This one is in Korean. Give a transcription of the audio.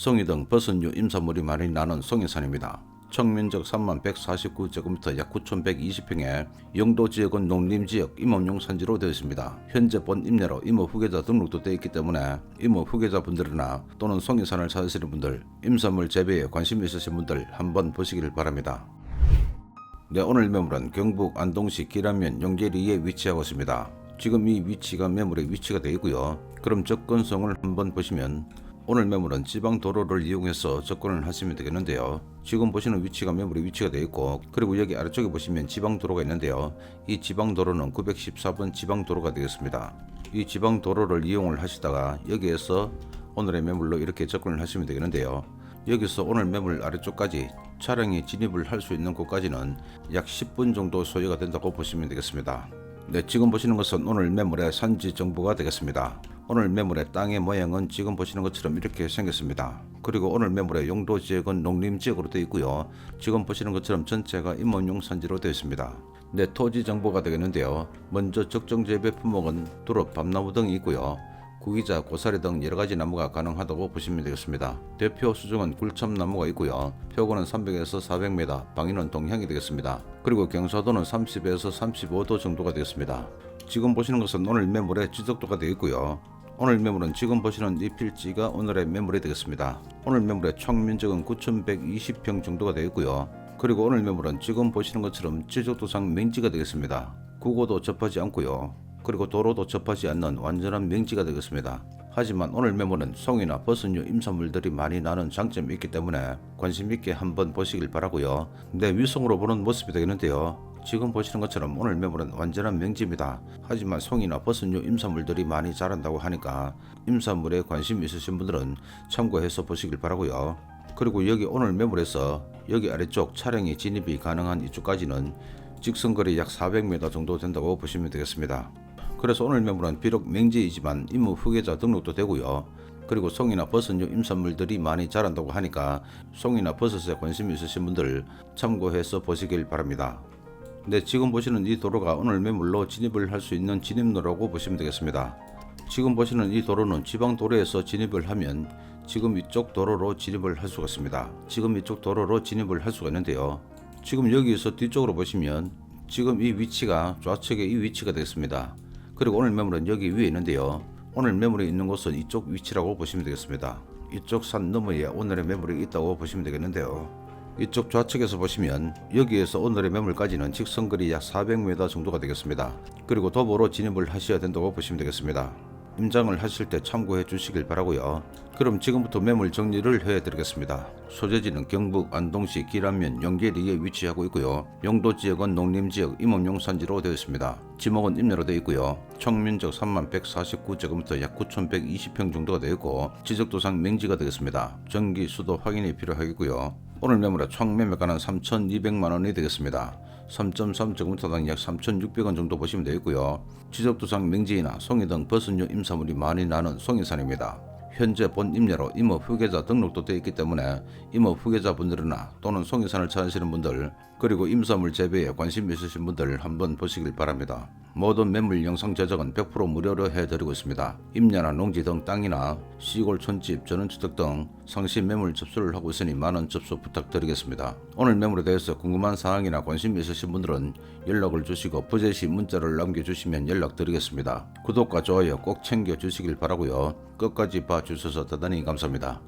송이 등 버섯류 임산물이 많이 나는 송이산입니다. 청면적 3만 149제곱미터 약 9,120평에 영도 지역은 농림지역 임업용 산지로 되어 있습니다. 현재 본 임례로 임업 후계자 등록도 되어 있기 때문에 임업 후계자분들이나 또는 송이산을 찾으시는 분들, 임산물 재배에 관심 있으신 분들 한번 보시기를 바랍니다. 네, 오늘 매물은 경북 안동시 기란면 용계리에 위치하고 있습니다. 지금 이 위치가 매물의 위치가 되어 있고요. 그럼 접근성을 한번 보시면 오늘 매물은 지방 도로를 이용해서 접근을 하시면 되겠는데요. 지금 보시는 위치가 매물의 위치가 되어 있고 그리고 여기 아래쪽에 보시면 지방 도로가 있는데요. 이 지방 도로는 914번 지방 도로가 되겠습니다. 이 지방 도로를 이용을 하시다가 여기에서 오늘의 매물로 이렇게 접근을 하시면 되겠는데요. 여기서 오늘 매물 아래쪽까지 차량이 진입을 할 수 있는 곳까지는 약 10분 정도 소요가 된다고 보시면 되겠습니다. 네, 지금 보시는 것은 오늘 매물의 산지 정보가 되겠습니다. 오늘 매물의 땅의 모양은 지금 보시는 것처럼 이렇게 생겼습니다. 그리고 오늘 매물의 용도 지역은 농림 지역으로 되어 있고요. 지금 보시는 것처럼 전체가 임원용 산지로 되어 있습니다. 네, 토지 정보가 되겠는데요. 먼저 적정 재배 품목은 두릅, 밤나무 등이 있고요. 구기자, 고사리 등 여러 가지 나무가 가능하다고 보시면 되겠습니다. 대표 수종은 굴참나무가 있고요. 표고는 300에서 400m, 방위는 동향이 되겠습니다. 그리고 경사도는 30에서 35도 정도가 되겠습니다. 지금 보시는 것은 오늘 매물의 지적도가 되어 있고요. 오늘 매물은 지금 보시는 이 필지가 오늘의 매물이 되겠습니다. 오늘 매물의 총 면적은 9,120평 정도가 되어 있고요. 그리고 오늘 매물은 지금 보시는 것처럼 지적도상 맹지가 되겠습니다. 국고도 접하지 않고요. 그리고 도로도 접하지 않는 완전한 맹지가 되겠습니다. 하지만 오늘 매물은 송이나 버섯류 임산물들이 많이 나는 장점이 있기 때문에 관심 있게 한번 보시길 바라고요. 내 위성으로 보는 모습이 되겠는데요. 지금 보시는 것처럼 오늘 매물은 완전한 명지입니다. 하지만 송이나 버섯류 임산물들이 많이 자란다고 하니까 임산물에 관심 있으신 분들은 참고해서 보시길 바라고요. 그리고 여기 오늘 매물에서 여기 아래쪽 차량이 진입이 가능한 이쪽까지는 직선거리 약 400m 정도 된다고 보시면 되겠습니다. 그래서 오늘 매물은 비록 맹지이지만 임무 후계자 등록도 되고요. 그리고 송이나 버섯류 임산물들이 많이 자란다고 하니까 송이나 버섯에 관심 있으신 분들 참고해서 보시길 바랍니다. 네, 지금 보시는 이 도로가 오늘 매물로 진입을 할 수 있는 진입로라고 보시면 되겠습니다. 지금 보시는 이 도로는 지방 도로에서 진입을 하면 지금 이쪽 도로로 진입을 할 수가 있습니다. 지금 이쪽 도로로 진입을 할 수가 있는데요. 지금 여기에서 뒤쪽으로 보시면 지금 이 위치가 좌측에 이 위치가 되겠습니다. 그리고 오늘 매물은 여기 위에 있는데요. 오늘 매물이 있는 곳은 이쪽 위치라고 보시면 되겠습니다. 이쪽 산 너머에 오늘의 매물이 있다고 보시면 되겠는데요. 이쪽 좌측에서 보시면 여기에서 오늘의 매물까지는 직선거리 약 400m 정도가 되겠습니다. 그리고 도보로 진입을 하셔야 된다고 보시면 되겠습니다. 임장을 하실 때 참고해 주시길 바라고요. 그럼 지금부터 매물 정리를 해 드리겠습니다. 소재지는 경북 안동시 기란면 영계리에 위치하고 있고요. 용도 지역은 농림지역 임업용 산지로 되어 있습니다. 지목은 임내로 되어 있고요. 총 면적 3만 149제곱미터 약 9,120평 정도가 되어 있고 지적도상 맹지가 되겠습니다. 전기 수도 확인이 필요하겠고요. 오늘 매물의 총 매매가는 3,200만 원이 되겠습니다. 3.3제곱미터당 약 3,600원 정도 보시면 되겠고요. 지적도상 맹지이나 송이 등 버섯류 임산물이 많이 나는 송이산입니다. 현재 본 임례로 임업 후계자 등록도 되어 있기 때문에 임업 후계자 분들이나 또는 송이산을 찾으시는 분들 그리고 임산물 재배에 관심 있으신 분들 한번 보시길 바랍니다. 모든 매물 영상 제작은 100% 무료로 해드리고 있습니다. 임야나 농지 등 땅이나 시골 촌집 전원주택 등 상시 매물 접수를 하고 있으니 많은 접수 부탁드리겠습니다. 오늘 매물에 대해서 궁금한 사항이나 관심 있으신 분들은 연락을 주시고 부재시 문자를 남겨주시면 연락드리겠습니다. 구독과 좋아요 꼭 챙겨주시길 바라고요. 끝까지 봐주셔서 대단히 감사합니다.